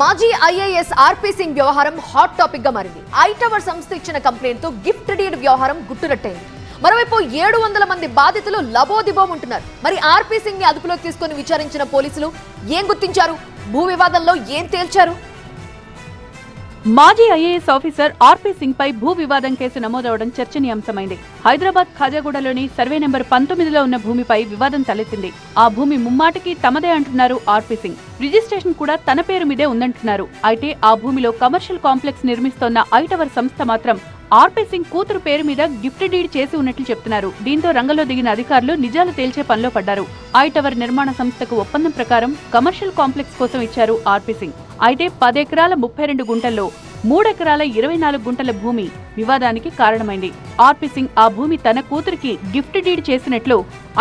మాజీ IAS RP Singh వ్యవహారం hot టాపిక్గా మారింది. ఐ టవర్ సంస్థ ఇచ్చిన కంప్లైంట్తో గిఫ్ట్ డీడ్ వ్యవహారం గుట్టురట్టయింది మరోవైపు ఏడు వందల మంది బాధితులు లబోదిబోం ఉంటున్నారు. మరి ఆర్పీ సింగ్ని అదుపులోకి తీసుకొని విచారించిన పోలీసులు ఏం గుర్తించారు? భూ వివాదంలో ఏం తేల్చారు? మాజీ ఐఏఎస్ ఆఫీసర్ ఆర్పీ సింగ్ పై భూ వివాదం కేసు నమోదవడం చర్చనీయాంశమైంది. హైదరాబాద్ ఖాజాగూడలోని సర్వే నెంబర్ పంతొమ్మిదిలో ఉన్న భూమిపై వివాదం తలెత్తింది. ఆ భూమి ముమ్మాటికి తమదే అంటున్నారు ఆర్పీ సింగ్. రిజిస్ట్రేషన్ కూడా తన పేరు మీదే ఉందంటున్నారు. అయితే ఆ భూమిలో కమర్షియల్ కాంప్లెక్స్ నిర్మిస్తోన్న ఐటవర్ సంస్థ మాత్రం ఆర్పీ సింగ్ కూతురు పేరు మీద గిఫ్ట్ డీడ్ చేసి ఉన్నట్లు చెప్తున్నారు. దీంతో రంగంలో దిగిన అధికారులు నిజాలు తేల్చే పనిలో పడ్డారు. ఐ టవర్ నిర్మాణ సంస్థకు ఒప్పందం ప్రకారం కమర్షియల్ కాంప్లెక్స్ కోసం ఇచ్చారు ఆర్పీ సింగ్. అయితే పదెకరాల ముప్పై రెండు గుంటల్లో మూడెకరాల ఇరవై నాలుగు గుంటల భూమి వివాదానికి కారణమైంది. ఆర్పి సింగ్ ఆ భూమి తన కూతురికి గిఫ్ట్ డీడ్ చేసినట్లు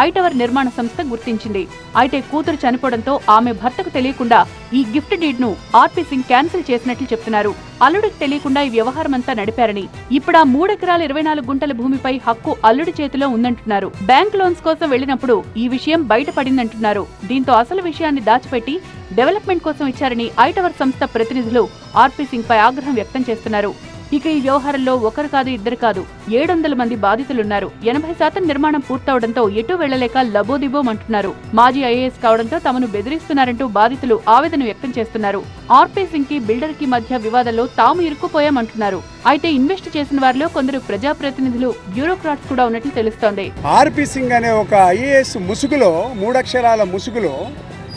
ఐటవర్ నిర్మాణ సంస్థ గుర్తించింది. అయితే కూతురు చనిపోవడంతో ఆమె భర్తకు తెలియకుండా ఈ గిఫ్ట్ డీడ్ను ఆర్పి సింగ్ క్యాన్సిల్ చేసినట్లు చెప్తున్నారు. అల్లుడికి తెలియకుండా ఈ వ్యవహారమంతా నడిపారని ఇప్పుడు ఆ మూడెకరాల ఇరవై నాలుగు గుంటల భూమిపై హక్కు అల్లుడి చేతిలో ఉందంటున్నారు. బ్యాంక్ లోన్స్ కోసం వెళ్ళినప్పుడు ఈ విషయం బయటపడిందంటున్నారు. దీంతో అసలు విషయాన్ని దాచిపెట్టి డెవలప్మెంట్ కోసం ఇచ్చారని ఐటవర్ సంస్థ ప్రతినిధులు ఆర్పీ సింగ్ పై ఆగ్రహం వ్యక్తం చేస్తున్నారు. ఇక ఈ వ్యవహారంలో ఒకరు కాదు ఇద్దరు కాదు. ఏడు వందల మంది బాధితులున్నారు. ఎనభై శాతం నిర్మాణం పూర్తవడంతో ఎటు వెళ్ళలేక లబోదిబో అంటున్నారు. మాజీ ఐఏఎస్ కావడంతో తమను బెదిరిస్తున్నారంటూ బాధితులు ఆవేదన వ్యక్తం చేస్తున్నారు. ఆర్పీ సింగ్కి బిల్డర్కి మధ్య వివాదంలో తాము ఇరుక్కుపోయామంటున్నారు అయితే ఇన్వెస్ట్ చేసిన వారిలో కొందరు ప్రజాప్రతినిధులు బ్యూరోక్రాట్స్ కూడా ఉన్నట్లు తెలుస్తోంది. ఆర్పి సింగ్ అనే ఒక ఐఏఎస్ ముసుగులో మూడక్షరాల ముసుగులో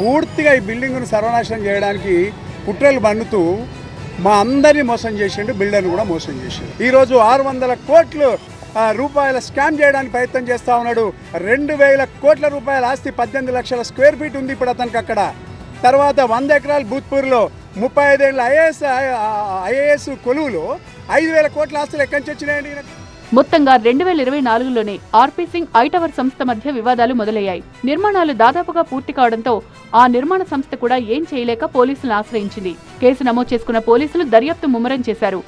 పూర్తిగా ఈ బిల్డింగ్ను సర్వనాశనం చేయడానికి కుట్రలు బన్నుతూ మా అందరినీ మోసం చేసిండు బిల్డర్ని కూడా మోసం చేసిండు. ఈరోజు ఆరు వందల కోట్లు రూపాయల స్కామ్ చేయడానికి ప్రయత్నం చేస్తూ ఉన్నాడు. రెండు వేల కోట్ల రూపాయల ఆస్తి పద్దెనిమిది లక్షల స్క్వేర్ ఫీట్ ఉంది ఇప్పుడు అతనికి అక్కడ. తర్వాత వంద ఎకరాలు భూత్పూర్లో ముప్పై ఐదేళ్ళ ఐఏఎస్ ఐఏఎస్ కొలువులో ఐదు వేల కోట్ల ఆస్తులు ఎక్కడి నుంచి వచ్చినాయండి మొత్తంగా రెండు వేల ఇరవై నాలుగులోనే ఆర్పీ సింగ్ ఐటవర్ సంస్థ మధ్య వివాదాలు మొదలయ్యాయి. నిర్మాణాలు దాదాపుగా పూర్తి కావడంతో ఆ నిర్మాణ సంస్థ కూడా ఏం చేయలేక పోలీసులను ఆశ్రయించింది. కేసు నమోదు చేసుకున్న పోలీసులు దర్యాప్తు ముమ్మరం చేశారు.